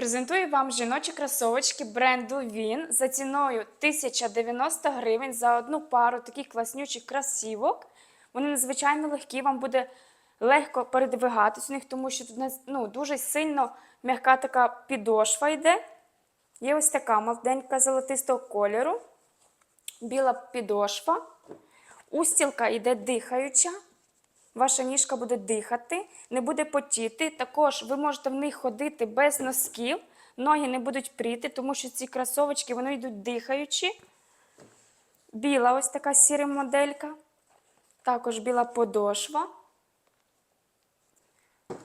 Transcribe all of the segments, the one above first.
Презентую вам жіночі кросовочки бренду Він за ціною 1090 гривень за одну пару таких класнючих кросівок. Вони надзвичайно легкі, вам буде легко передвигатись у них, тому що тут ну, дуже сильно м'яка така підошва йде. Є ось така молоденька золотистого кольору, біла підошва. Устілка йде дихаюча. Ваша ніжка буде дихати, не буде потіти. Також ви можете в них ходити без носків, ноги не будуть пріти, тому що ці кросовочки вони йдуть дихаючі. Біла ось така сіра моделька. Також біла подошва.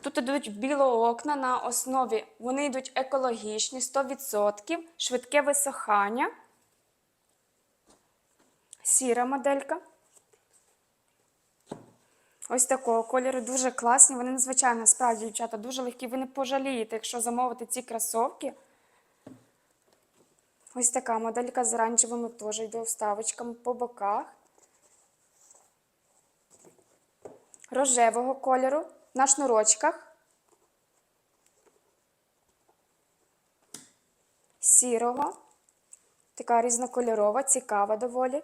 Тут йдуть білоокна на основі, вони йдуть екологічні, 100%, швидке висохання. Сіра моделька. Ось такого кольору дуже класні. Вони надзвичайно справді, дівчата, дуже легкі. Ви не пожалієте, якщо замовити ці кросовки. Ось така моделька з оранжевими теж йде вставочками по боках. Рожевого кольору на шнурочках. Сірого. Така різнокольорова, цікава доволі.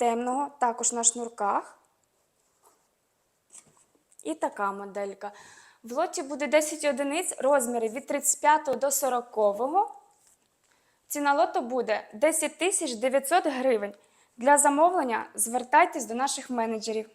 Темного, також на шнурках. І така моделька. В лоті буде 10 одиниць, розміри від 35 до 40. Ціна лоту буде 10 900 гривень. Для замовлення звертайтесь до наших менеджерів.